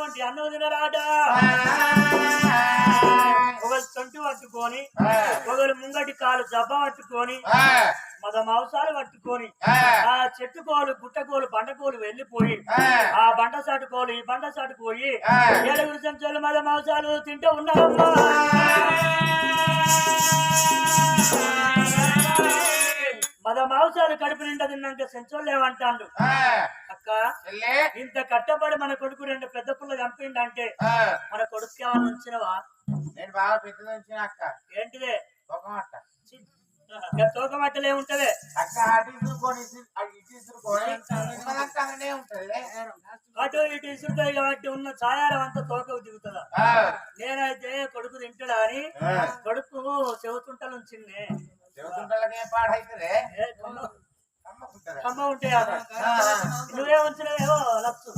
వంటి అన్నం తినరాట ఒకరు తొంటి పట్టుకొని ఒకరు ముంగటి కాలు జబ్బ పట్టుకొని మద మాంసాలు పట్టుకొని ఆ. చెట్టుకోలు గుట్టకోలు బండకోలు వెళ్ళిపోయి ఆ. బండ సాటుకోలు ఈ బండ సాటుకోయి ఏడుగురు సంచులు మద మాంసాలు తింటూ ఉన్నారమ్మా మద మాంసాలు కడుపు నిండా తిన్నాక సెంచోళ్ళు ఏమంటాడు అక్క? ఇంత కట్టబడి మన కొడుకు రెండు పెద్ద పుల్ల చంపిండంటే మన కొడుకు ఏమన్నా ఉంచినవా నేను బాగా పెద్దది వచ్చిన అక్క. ఏంటిదే? ఇక తూకమట్టలే ఉంటదే? అక్క అటు ఇసురుకొని ఇటు ఇసురుకొని. ఉంటది. అటు ఇటు ఇసురుతాయి కాబట్టి ఉన్న ఛాయారం అంతా తోకకు దిగుతుందా? నేనైతే కొడుకు తింటాడా అని. కొడుకు చెవుతుంటలు ఉంచింది. చెబుతుంటాలకి ఏం పాడైతుంది? కమ్మ- ఉంటాయి. నువ్వే ఉంచినవేవో లప్సు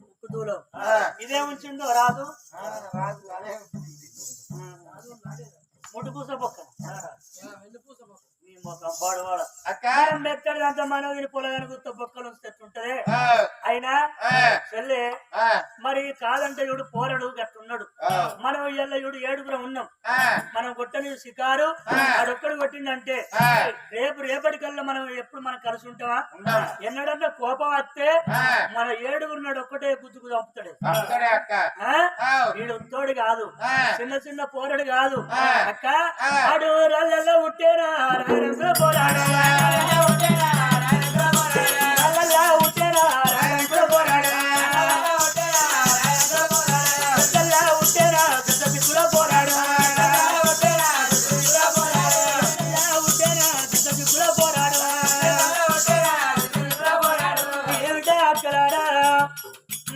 ముక్కు దూలం. ఇదే ఉంచిందో రాదు? రాదు అదే ఉంటుంది. ముట్టు పూస పొక్క అక్క. ఎక్కడి అంత మనోగిరి పొలగాని గుర్త బొక్కలు ఆ, అయినా? చెల్లె మరి కాదంటే ఇడు పోరడు గట్టున్నాడు. మనం ఇయ్యాల ఇడు ఏడుగురం ఉన్నాం. మనం కొట్టని షికారు ఆడొక్కడు కొట్టిందంటే. రేపు రేపటికల్లా మనం ఎప్పుడు మనం కలిసి ఉంటామా. ఎన్నడన్నా కోపం వస్తే మన ఏడుగురు నాడు ఒక్కటే గుద్దుకు చంపుతాడు. వీడు ఉత్తోడు కాదు. చిన్న చిన్న పోరడు కాదు. అక్క. ఆడు రల్లల్లో ఉట్టేనా రారంగుల పోరాడు రల్లల్లో ఉట్టేనా పోరాడు రల్లల్లో ఉట్టేనా పెద్ద పిక్కుల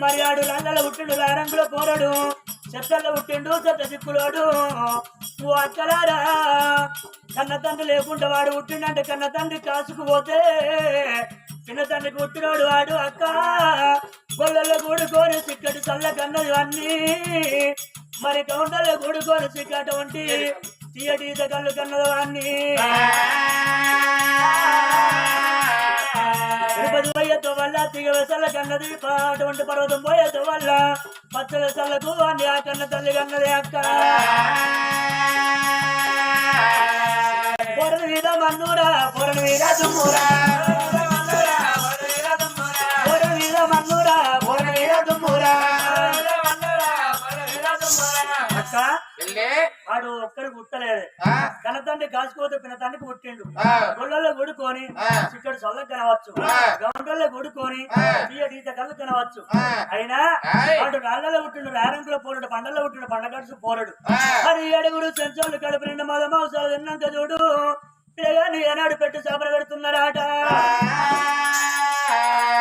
మరి ఆడు రంగల పుట్టిండు రంగుల పోరాడు చెత్తల్లో పుట్టిండు చెత్త దిక్కులోడు నువ్వు అక్కలారా కన్న తండ్రి లేకుండా వాడు పుట్టిండంటే కన్న తండ్రి కాసుకుపోతే చిన్న తండ్రికి పుట్టినోడు వాడు అక్క. గొల్లల్లో కూడుకొని చిక్కటి చల్ల కన్నది అన్నీ మరి కౌంటర్లో కూడుకొని చిక్కటువంటి తీయటి ఈత కళ్ళు కన్నది వాన్ని తిరుపతి పోయేతో వల్ల తిగ చల్ల కన్నది అటువంటి పర్వతం పోయేతో వల్ల పచ్చల చల్లకు అని ఆ కన్న తల్లి కన్నది అక్క. పొరల మీద మన్నూరా పొరల మీద దుమ్మురా. పొరల మీద మన్నూరా పొరల మీద దుమ్మురా. అక్క వాడు ఆ, కన్న తండ్రి కాసుకోతే పిన్న తండ్రికి పుట్టిండు గుళ్ళల్లో గుడుకొని ఆ. చిక్కడు చల్ల కనవచ్చు ఆ. గౌంటల్లో గుడుకొని ఆ. తీయటీత కళ్ళు కనవచ్చు. అయినా. వాడు రాళ్ళలో పుట్టిండు రారంకులో పోరడు బండల్లో పుట్టిండు బండగడుసు పోరడు. మరి ఏడుగురు చెంచోళ్ళు కడుపు నిండు మద మాంసాలు తిన్నాక చూడు పిల్లగాని ఏనాడు పెట్టి చేపలు పెడుతున్నారాట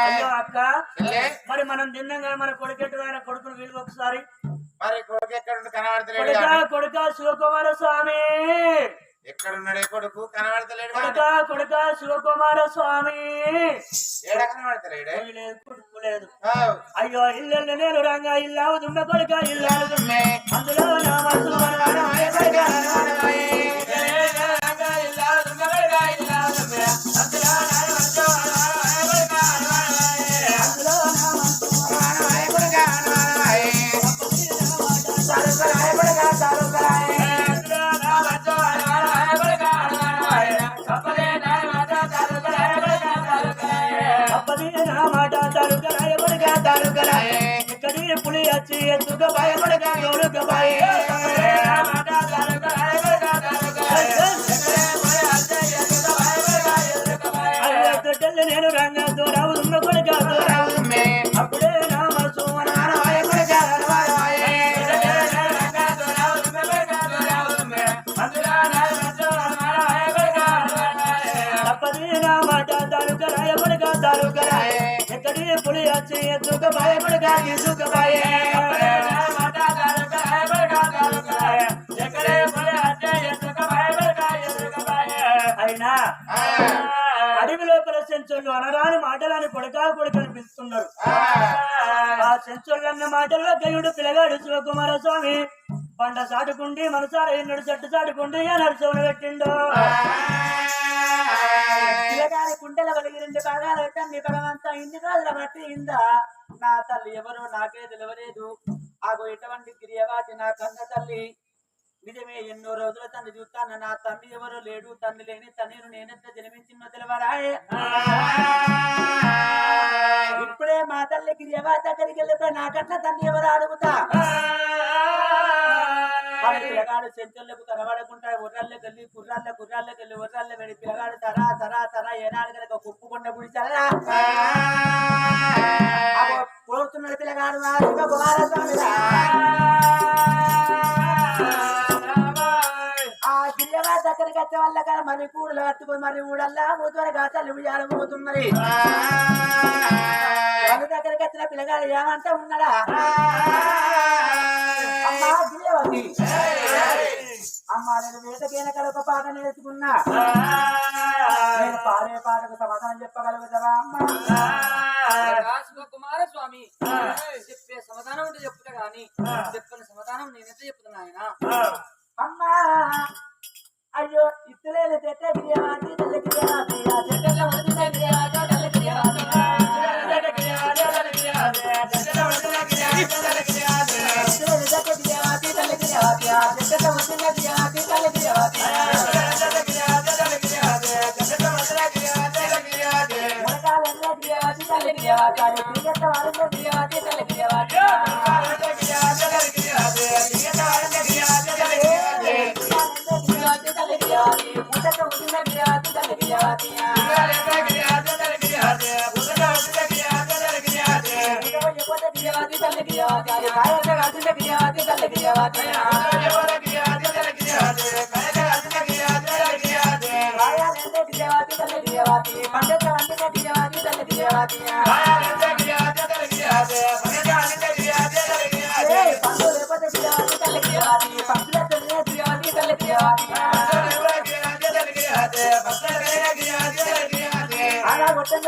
అయ్యో అక్క మరి మనం తిన్నాం కదా మన కొడుకెట్టు ఆయన కొడుకును వీళ్ళు ఒకసారి మరి కొడుకు ఎక్కడ కనబడతలేడు కొడుక కానీ. కొడుక శివకుమార స్వామి ఎక్కడున్నాడే కొడుకు? కనబడతలేడు కొడుక. కొడుక శివకుమార స్వామి. ఏడ కనబడతలేడే? లేదు కొడుకు లేదు. ఆ, అయ్యో ఇల్లు నేను రంగా ఇల్లావు దుమ్మ కొడుక ఇల్లావు దుమ్మే అందులో నా మనసు కొడుక. మనవాడవాయే. అందులో పులి వచ్చి ఎత్తుక భయ? నేను రంగా దూరావు పులి వచ్చి అయినా అడవి లోపల చెంచోళ్ళు అనరాని మాటలని కొడకా కూడా పిలుస్తున్నారు ఆ చెంచోళ్ళు అన్న మాటల్లో గయుడు పిల్లగాడు శివకుమార స్వామి పంట చాటుకుండి మనసార ఎన్నడు చెట్టు చాటుకుండి నడుచవన పెట్టిండు? పిల్లగారి కుండల వలిగి రెండు భాగాలు తండ్రి భగవంతా ఇన్ని రోజుల బట్టి ఇందా? నా తల్లి ఎవరు నాకే తెలియలేదు ఆగో ఎటువంటి గిరియవాది నా కన్న తల్లి? నిజమే ఎన్నో రోజుల తండ్రి చూస్తాను నా తండ్రి ఎవరు లేడు. తండ్రి లేని తనను నేనెంత జన్మించినో తెలవరాయే. ఇప్పుడే మా తల్లి క్రియవా దగ్గరికి వెళ్ళిపోయి నా కన్న తండ్రి ఎవరు అడుగుతా? వాడి పిల్లగాడు చెంచల్లకు కనబడకుండా ఉర్రాళ్ళకి వెళ్ళి కుర్రాళ్ళ కుర్రాళ్ళకి వెళ్ళి ఉర్రాళ్ళ వెళ్ళి పిల్లగాడు తరా తరా తరా ఏనాడు కనుక కుప్పుకుండా పుడిచారా? పోతున్నాడు పిల్లగాడు మా శివ కుమారస్వామిరా ఆ గిరియవా దగ్గరికి వచ్చే వాళ్ళ కదా మరి కూడలు కట్టుకుని మరి ఊడల్లా మూతువరగా తల్లి పోతున్నది. వాళ్ళ దగ్గరికి వచ్చిన పిల్లగాడు ఏమంటే ఉన్నాడా? అమ్మా గిరియవతి అమ్మా నేను వేటకైన కడప పాట నేర్చుకున్నా. నేను పాడే పాటకు సమాధానం చెప్పగలుగుతావా అమ్మా? శివ కుమారస్వామి చెప్పే సమాధానం అంటే చెప్తా గాని చెప్పిన సమాధానం నేనైతే చెప్తున్నా ఆయన అమ్మా అయ్యో ఇత్తలేని చెట్ట గిరియవాతి తల్లి తల్లి అలా కొట్టిన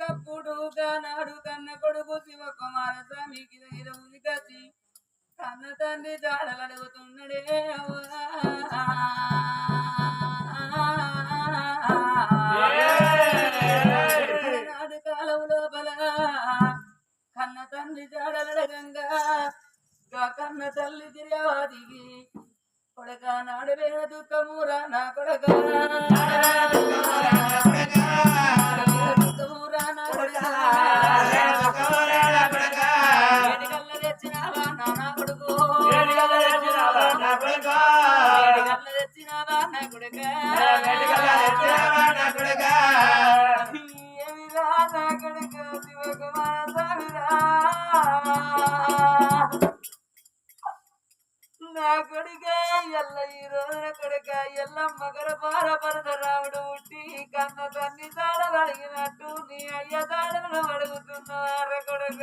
గప్పుడుగా నాడు కన్న కొడుకు శివ కుమారస్వామికి దగ్గర ఉలికసి కన్న తండ్రి జాడలు అడుగుతున్నాడే నాడు కాలం లోపల కన్న తండ్రి జాడలు అడగంగా కన్న తల్లి తిరగవాదికి కొడక నాడు వేణ దుఃఖమూరా నా కొడక దుఃఖమూరా నా తెచ్చినావా కొడుకు? తెచ్చినావా ఎల్లమ్మ గడపార పరద రాముడు ఉట్టి కన్న తన్ని తాడలు అడిగినట్టు నీ అయ్య తాడలను అడుగుతున్నార కొడుక. కొడుక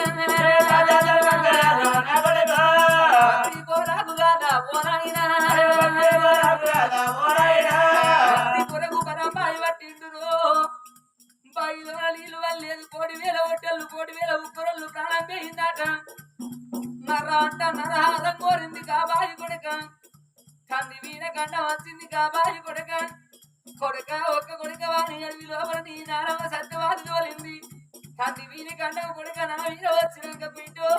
కంది వీణ గండ వచ్చింది కాబాలి కొడక కొడక ఒక్క కొడక వాణి అడవి లోపల నీ నారమ్మ సత్యవాది తోలింది. కంది వీని గండ కొడక నా వీణ వచ్చినాక బిడ్డో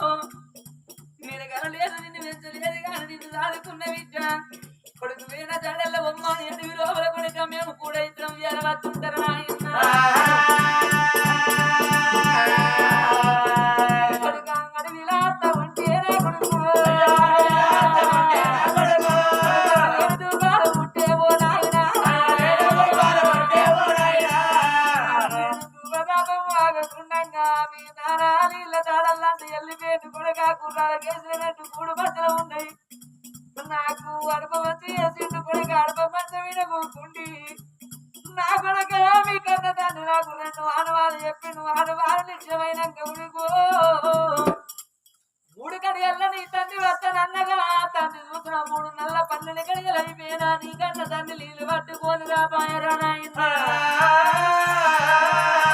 నేను కనలేదు నిన్ను పెంచలేదు కానీ నిన్ను దాదుకున్న విద్య కొడుకు వీణ జడల్ల బొమ్మ అడవి లోపల కొడుక మేము కూడా ఇద్దరం ఎరవచ్చుంటారు నాయన. నాకు అడప వచ్చి వేసిండు కొడుక అడప నా కొడుక మీ కన్న తండ్రి నాకు రెండు ఆనవాలు చెప్పి నువ్వు ఆనవాళ్ళు నిత్యమైనాక ఉడుకో మూడు గడియల్లో నీ తండ్రి వస్తానన్నగా తండ్రి చూసిన మూడు నల్ల పన్నెండు గడియలు అయిపోయినా నీ కన్న తండ్రి నీళ్ళు పట్టుకొని రాబాయరా నాయన.